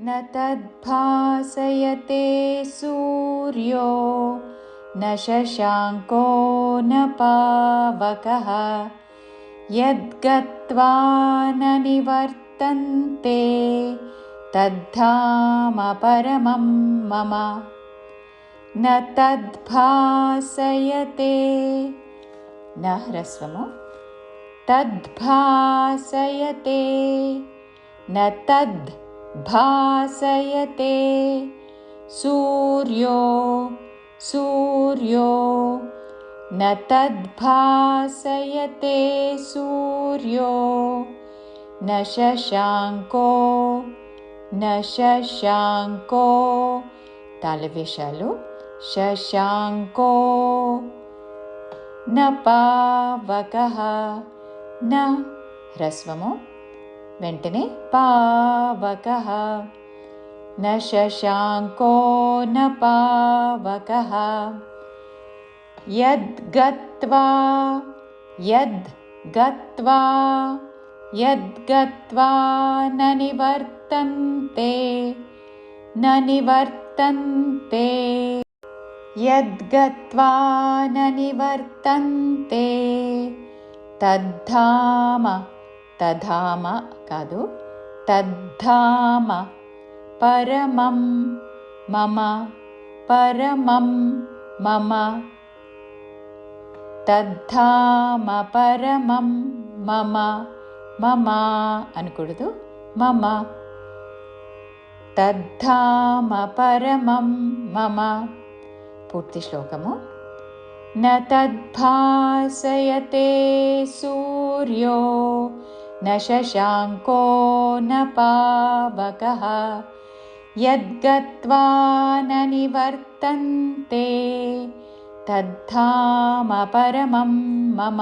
न तद्भासयते सूर्यो न शशाङ्को न पावकः। यद्गत्वा न निवर्तन्ते तद्धाम परमं मम। न तद्भासयते न ह्रस्वमु। तद्भासयते न तद्भासयते सूर्यो सूर्यो न तद्भासयते सूर्यो। न शशाङ्को न शशाङ्को। तालविशालु शशाङ्को। न पावकः न ह्रस्वमु वेण्टने पावकः न शशाङ्को न पावकः यद्गत्वा यद्गत्वा यद्गत्वा न निवर्तन्ते न निवर्तन्ते यद्गत्वा न निवर्तन्ते तद्धाम तद्धाम परमं मम परमं मम। तद्धाम परमं मम मम अनुकुडु मम। तद्धाम परमं मम। पूर्तिश्लोकमु न तद्भासयते सूर्यो न शशाङ्को न पावकः। यद्गत्वा न निवर्तन्ते तद्धाम परमं मम